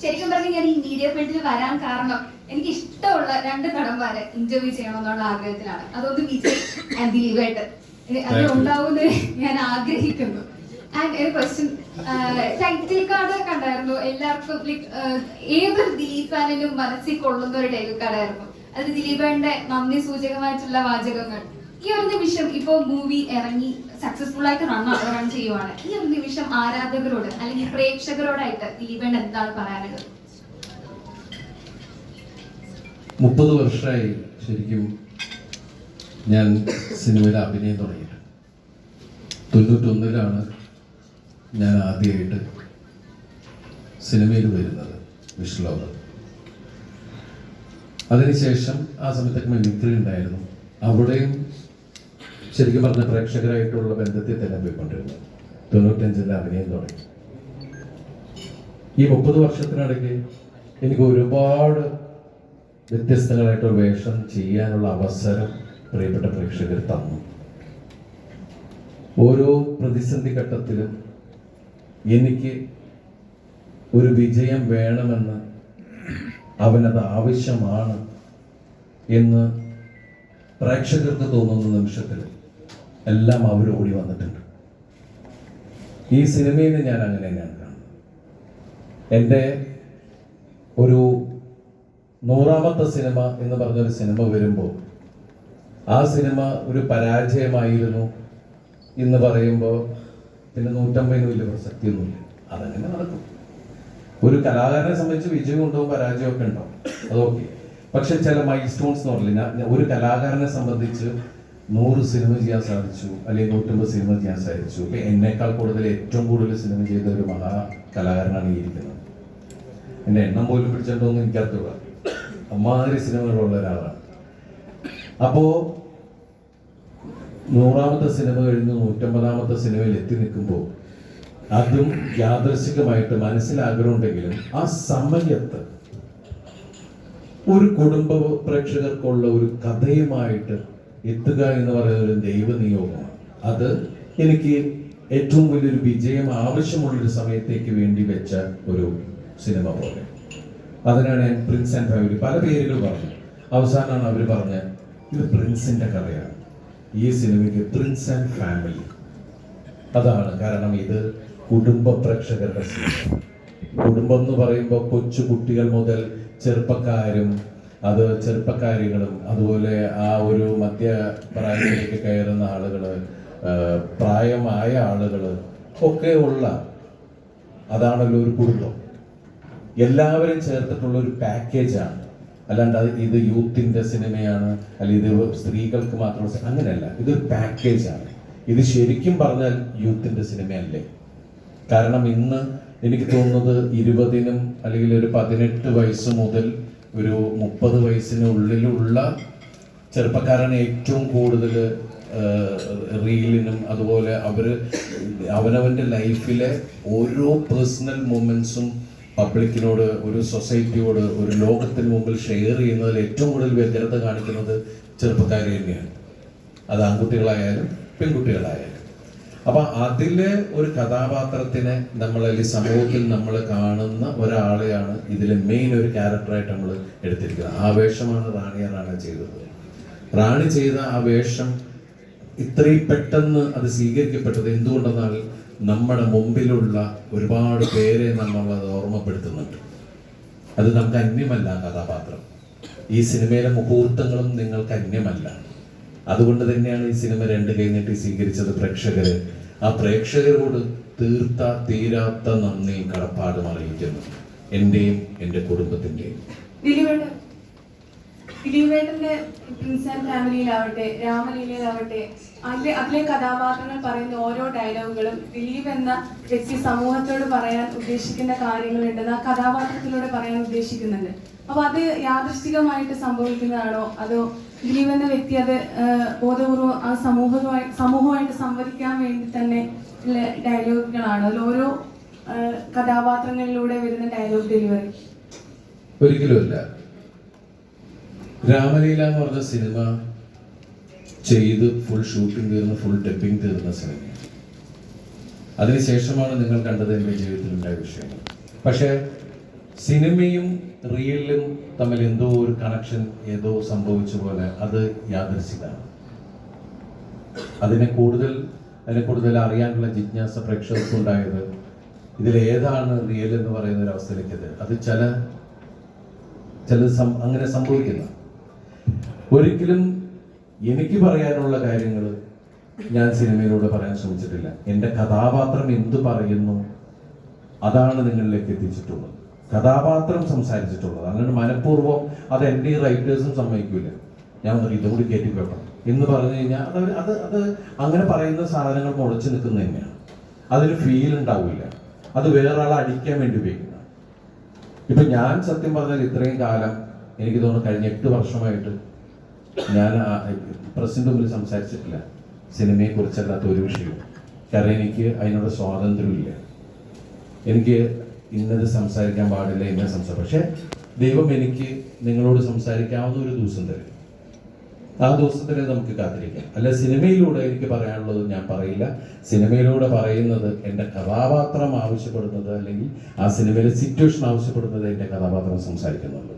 ശരിക്കും പറഞ്ഞാൽ ഞാൻ ഈ മീഡിയ ഫീൽഡിൽ വരാൻ കാരണം എനിക്ക് ഇഷ്ടമുള്ള രണ്ട് നടന്മാരെ ഇന്റർവ്യൂ ചെയ്യണമെന്നുള്ള ആഗ്രഹത്തിലാണ്. അതൊന്ന് വിജയ് ആൻഡ് ദിലീപേട്ട് അത് ഉണ്ടാവുമെന്ന് ഞാൻ ആഗ്രഹിക്കുന്നു. ആൻഡ് ഒരു ക്വസ്റ്റ്യൻ ടൈറ്റിൽ കാർഡ് കണ്ടായിരുന്നു എല്ലാവർക്കും ലൈക്ക് ഏതൊരു ദിലീപ് ഫാനിനും മനസ്സിൽ കൊള്ളുന്ന ഒരു ടൈറ്റിൽ കാർഡായിരുന്നു അത് ദിലീപേന്റെ നന്ദി സൂചകമായിട്ടുള്ള വാചകങ്ങൾ. ഈ ഒരു നിമിഷം ഇപ്പൊ മൂവി ഇറങ്ങി സക്സസ്ഫുൾ ആയിട്ട് റൺ റൺ ചെയ്യുവാണ്. ഈ ഒരു നിമിഷം ആരാധകരോട് അല്ലെങ്കിൽ പ്രേക്ഷകരോടായിട്ട് ദിലീപേണ്ട എന്താണ് പറയാനുള്ളത്? മുപ്പത് വർഷമായി ശരിക്കും ഞാൻ സിനിമയിൽ അഭിനയം തുടങ്ങിയിട്ട് തൊണ്ണൂറ്റൊന്നിലാണ് ഞാൻ ആദ്യമായിട്ട് സിനിമയിൽ വരുന്നത് വിഷ്ലോകം അതിനുശേഷം ആ സമയത്തൊക്കെ മിമിക്രി ഉണ്ടായിരുന്നു. അവിടെയും ശരിക്കും പറഞ്ഞ പ്രേക്ഷകരായിട്ടുള്ള ബന്ധത്തിൽ തന്നെ പോയിക്കൊണ്ടിരുന്നു. തൊണ്ണൂറ്റഞ്ചിൽ അഭിനയം തുടങ്ങി. ഈ മുപ്പത് വർഷത്തിനിടയ്ക്ക് എനിക്ക് ഒരുപാട് വ്യത്യസ്തങ്ങളായിട്ട് വേഷം ചെയ്യാനുള്ള അവസരം പ്രിയപ്പെട്ട പ്രേക്ഷകർ തന്നു. ഓരോ പ്രതിസന്ധി ഘട്ടത്തിലും എനിക്ക് ഒരു വിജയം വേണമെന്ന് അവനത് ആവശ്യമാണ് എന്ന് പ്രേക്ഷകർക്ക് തോന്നുന്ന നിമിഷത്തിൽ എല്ലാം അവർ ഓടി വന്നിട്ടുണ്ട്. ഈ സിനിമയിൽ ഞാൻ അങ്ങനെ തന്നെയാണ് കാണുന്നത് എന്റെ ഒരു നൂറാമത്തെ സിനിമ എന്ന് പറഞ്ഞൊരു സിനിമ വരുമ്പോൾ ആ സിനിമ ഒരു പരാജയമായിരുന്നു എന്ന് പറയുമ്പോൾ പിന്നെ നൂറ്റമ്പതിന് വലിയ പ്രസക്തിയൊന്നുമില്ല. അതങ്ങനെ നടക്കും. ഒരു കലാകാരനെ സംബന്ധിച്ച് വിജയമുണ്ടോ പരാജയമൊക്കെ ഉണ്ടാവും. അതൊക്കെ പക്ഷെ ചില മൈൽ സ്റ്റോൺസ് എന്ന് പറഞ്ഞില്ല. ഒരു കലാകാരനെ സംബന്ധിച്ച് നൂറ് സിനിമ ചെയ്യാൻ സാധിച്ചു. അല്ലെങ്കിൽ നൂറ്റമ്പത് സിനിമ ചെയ്യാൻ സാധിച്ചു. ഇപ്പം എന്നേക്കാൾ കൂടുതൽ ഏറ്റവും കൂടുതൽ സിനിമ ചെയ്ത ഒരു മഹാ കലാകാരനാണ് ഈ ഇരിക്കുന്നത്. എന്റെ എണ്ണം പോലും പിടിച്ചിട്ടൊന്നും എനിക്കറിഞ്ഞൂടാ. അമ്മാതിരി സിനിമകളുള്ള ഒരാളാണ്. അപ്പോ നൂറാമത്തെ സിനിമ കഴിഞ്ഞ് നൂറ്റമ്പതാമത്തെ സിനിമയിൽ എത്തി നിൽക്കുമ്പോൾ അതും യാദൃശികമായിട്ട് മനസ്സിലാഗ്രഹമുണ്ടെങ്കിലും ആ സമയത്ത് ഒരു കുടുംബ പ്രേക്ഷകർക്കുള്ള ഒരു കഥയുമായിട്ട് എത്തുക എന്ന് പറയുന്ന ഒരു ദൈവനിയോഗമാണ്. അത് എനിക്ക് ഏറ്റവും വലിയൊരു വിജയം ആവശ്യമുള്ളൊരു സമയത്തേക്ക് വേണ്ടി വെച്ച ഒരു സിനിമ പോലെ. അതിനാണ് ഞാൻ പ്രിൻസ് ആൻഡ് ഫാമിലി പല പേരുകൾ പറഞ്ഞു. അവസാനമാണ് അവർ പറഞ്ഞ ഇത് പ്രിൻസിന്റെ കഥയാണ്. ഈ സിനിമയ്ക്ക് പ്രിൻസ് ആൻഡ് ഫാമിലി. അതാണ് കാരണം ഇത് കുടുംബ പ്രേക്ഷകരുടെ സിനിമ. കുടുംബം എന്ന് പറയുമ്പോൾ കൊച്ചു കുട്ടികൾ മുതൽ ചെറുപ്പക്കാരും അത് ചെറുപ്പക്കാരികളും അതുപോലെ ആ ഒരു മധ്യ പ്രായത്തിലേക്ക് കയറുന്ന ആളുകൾ പ്രായമായ ആളുകൾ ഒക്കെ ഉള്ള അതാണല്ലോ ഒരു കുടുംബം. എല്ലാവരും ചേർത്തിട്ടുള്ള ഒരു പാക്കേജാണ്. അല്ലാണ്ട് അത് ഇത് യൂത്തിന്റെ സിനിമയാണ് അല്ലെ ഇത് സ്ത്രീകൾക്ക് മാത്രം സി- അങ്ങനെയല്ല. ഇതൊരു പാക്കേജാണ്. ഇത് ശരിക്കും പറഞ്ഞാൽ യൂത്തിന്റെ സിനിമയല്ലേ. കാരണം ഇന്ന് എനിക്ക് തോന്നുന്നത് ഇരുപതിനും അല്ലെങ്കിൽ ഒരു പതിനെട്ട് വയസ്സ് മുതൽ ഒരു മുപ്പത് വയസ്സിനുള്ളിലുള്ള ചെറുപ്പക്കാരാണ് ഏറ്റവും കൂടുതൽ റീലിനും അതുപോലെ അവർ അവനവന്റെ ലൈഫിലെ ഓരോ പേഴ്സണൽ മൊമെൻസും പബ്ലിക്കിനോട് ഒരു സൊസൈറ്റിയോട് ഒരു ലോകത്തിന് മുമ്പിൽ ഷെയർ ചെയ്യുന്നതിൽ ഏറ്റവും കൂടുതൽ വ്യഗ്രത കാണിക്കുന്നത് ചെറുപ്പക്കാർ തന്നെയാണ്. അത് ആൺകുട്ടികളായാലും പെൺകുട്ടികളായാലും. അപ്പൊ അതിലെ ഒരു കഥാപാത്രത്തിനെ നമ്മൾ അല്ലെങ്കിൽ സമൂഹത്തിൽ നമ്മൾ കാണുന്ന ഒരാളെയാണ് ഇതിലെ മെയിൻ ഒരു ക്യാരക്ടറായിട്ട് നമ്മൾ എടുത്തിരിക്കുന്നത്. ആ വേഷമാണ് റാണിയ റാണ ചെയ്തത്. റാണി ചെയ്ത ആ വേഷം ഇത്രയും പെട്ടെന്ന് അത് സ്വീകരിക്കപ്പെട്ടത് എന്തുകൊണ്ടെന്നാൽ നമ്മുടെ മുമ്പിലുള്ള ഒരുപാട് പേരെ നമ്മൾ അത് ഓർമ്മപ്പെടുത്തുന്നുണ്ട്. അത് നമുക്ക് അന്യമല്ല കഥാപാത്രം. ഈ സിനിമയിലെ മുഹൂർത്തങ്ങളും നിങ്ങൾക്ക് അന്യമല്ല. അതുകൊണ്ട് തന്നെയാണ് ഈ സിനിമ രണ്ട് കഴിഞ്ഞിട്ട് സ്വീകരിച്ചത് പ്രേക്ഷകര്. ആ പ്രേക്ഷകരോട് തീർത്ത തീരാത്ത നന്ദിയും കടപ്പാടും അറിയിക്കുന്നു. എന്റെയും എന്റെ കുടുംബത്തിന്റെയും. ദിലീപേട്ടന്റെ പ്രിൻസ് ആൻഡ് ഫാമിലിയിലാവട്ടെ രാമലീലയിലാവട്ടെ അതിലെ അതിലെ കഥാപാത്രങ്ങൾ പറയുന്ന ഓരോ ഡയലോഗുകളും ദിലീപ് എന്ന വ്യക്തി സമൂഹത്തോട് പറയാൻ ഉദ്ദേശിക്കുന്ന കാര്യങ്ങളുണ്ടെന്ന് ആ കഥാപാത്രത്തിലൂടെ പറയാൻ ഉദ്ദേശിക്കുന്നുണ്ട്. അപ്പൊ അത് യാദൃശ്ചികമായിട്ട് സംഭവിക്കുന്നതാണോ? അതോ ദിലീപ് എന്ന വ്യക്തി അത് ബോധപൂർവം ബോധപൂർവം ആ സമൂഹവുമായി സമൂഹമായിട്ട് സംവദിക്കാൻ വേണ്ടി തന്നെ ഡയലോഗുകളാണോ അതിൽ ഓരോ കഥാപാത്രങ്ങളിലൂടെ വരുന്ന ഡയലോഗ് ഡെലിവറി ഒരിക്കലുമല്ല രാമലീല എന്ന് പറഞ്ഞ സിനിമ ചെയ്ത് ഫുൾ ഷൂട്ടിംഗ് തീർന്ന് ഫുൾ ഡബിംഗ് തീർന്ന സിനിമയാണ്. അതിനുശേഷമാണ് നിങ്ങൾ കണ്ടത് എന്റെ ജീവിതത്തിലുണ്ടായ വിഷയങ്ങൾ. പക്ഷേ സിനിമയും റിയലും തമ്മിൽ എന്തോ ഒരു കണക്ഷൻ ഏതോ സംഭവിച്ച പോലെ അത് യാദൃശികമാണ് അതിനെ കൂടുതൽ അതിനെ കൂടുതൽ അറിയാനുള്ള ജിജ്ഞാസ പ്രേക്ഷകർക്ക് ഉണ്ടായത് ഇതിൽ ഏതാണ് റിയൽ എന്ന് പറയുന്ന ഒരു അവസ്ഥയിലേക്ക് അത് ചില ചില അങ്ങനെ സംഭവിക്കുന്ന. ഒരിക്കലും എനിക്ക് പറയാനുള്ള കാര്യങ്ങൾ ഞാൻ സിനിമയിലൂടെ പറയാൻ ശ്രമിച്ചിട്ടില്ല. എന്റെ കഥാപാത്രം എന്തു പറയുന്നു അതാണ് നിങ്ങളിലേക്ക് എത്തിച്ചിട്ടുള്ളത്. കഥാപാത്രം സംസാരിച്ചിട്ടുള്ളത്. അങ്ങനെ മനഃപൂർവം അത് എന്റെ റൈറ്റേഴ്സും സമ്മതിക്കൂല. ഞാൻ ഒന്ന് ഇതുകൂടി കയറ്റി വെക്കണം എന്ന് പറഞ്ഞു കഴിഞ്ഞാൽ അത് അത് അത് അങ്ങനെ പറയുന്ന സാധനങ്ങൾ മുളച്ചു നിൽക്കുന്നത് തന്നെയാണ്. അതൊരു ഫീൽ ഉണ്ടാവില്ല അത് വേറെ ആളെ അടിക്കാൻ വേണ്ടി ഉപയോഗിക്കുന്ന. ഇപ്പൊ ഞാൻ സത്യം പറഞ്ഞാൽ ഇത്രയും കാലം എനിക്ക് തോന്നുന്നു കഴിഞ്ഞ എട്ട് വർഷമായിട്ട് ഞാൻ പ്രസിന്റെ മുമ്പിൽ സംസാരിച്ചിട്ടില്ല. സിനിമയെ കുറിച്ചല്ലാത്ത ഒരു വിഷയവും. കാരണം എനിക്ക് അതിനുള്ള സ്വാതന്ത്ര്യമില്ല. എനിക്ക് ഇന്നത് സംസാരിക്കാൻ പാടില്ല ഇന്ന സംസാരം പക്ഷെ ദൈവം എനിക്ക് നിങ്ങളോട് സംസാരിക്കാവുന്ന ഒരു ദിവസം തരും. ആ ദിവസത്തിനെ നമുക്ക് കാത്തിരിക്കാം. അല്ല സിനിമയിലൂടെ എനിക്ക് പറയാനുള്ളത് ഞാൻ പറയില്ല. സിനിമയിലൂടെ പറയുന്നത് എന്റെ കഥാപാത്രം ആവശ്യപ്പെടുന്നത് അല്ലെങ്കിൽ ആ സിനിമയിലെ സിറ്റുവേഷൻ ആവശ്യപ്പെടുന്നത് എന്റെ കഥാപാത്രം സംസാരിക്കുന്നുള്ളൂ